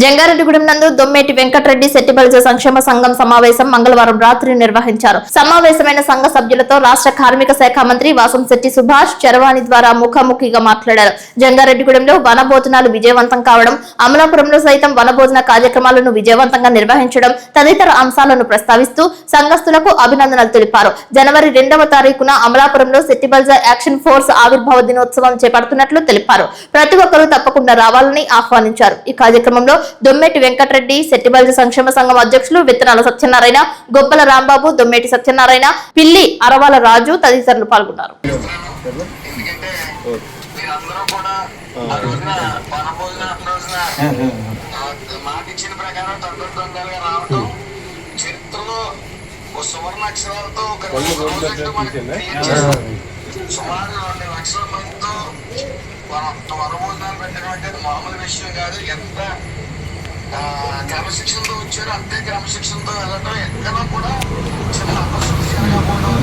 జంగారెడ్డిగూడెం నందు దొమ్మేటి వెంకటరెడ్డి సెట్టిబలిజ సంక్షేమ సంఘం సమావేశం మంగళవారం రాత్రి నిర్వహించారు. సమావేశమైన సంఘ సభ్యులతో రాష్ట్ర కార్మిక శాఖ మంత్రి వాసంశెట్టి సుభాష్ చరవాణి ద్వారా ముఖాముఖిగా మాట్లాడారు. జంగారెడ్డిగూడెంలో వనభోజనాలు విజయవంతం కావడం అమలాపురంలో సైతం వనభోజన కార్యక్రమాలను విజయవంతంగా నిర్వహించడం తదితర అంశాలను ప్రస్తావిస్తూ సంఘస్థులకు అభినందనలు తెలిపారు. జనవరి రెండవ తారీఖున అమలాపురంలో శెట్టిబల్జ యాక్షన్ ఫోర్స్ ఆవిర్భావ దినోత్సవం చేపడుతున్నట్లు తెలిపారు. ప్రతి ఒక్కరూ తప్పకుండా రావాలని ఆహ్వానించారు. ఈ కార్యక్రమంలో దొమ్మేటి వెంకటరెడ్డి సెట్టిబల్జ సంక్షేమ సంఘం అధ్యక్షులు విత్తనాల సత్యనారాయణ గొబ్బల రాంబాబు దొమ్మేటి సత్యనారాయణ పిల్లి అరవాల రాజు తదితరులు పాల్గొన్నారు. చరిత్రలో ఒక సువర్ణ అక్షరాలతో ఒక సుమారు రెండు లక్షల మందితో మనం వరభోజనాలు పెట్టడం అంటే మామూలు విషయం కాదు ఎంత క్రమశిక్షణతో వచ్చారో అంతే క్రమశిక్షణతో వెళ్ళటం ఎక్కడ కూడా చిన్న అపశృతి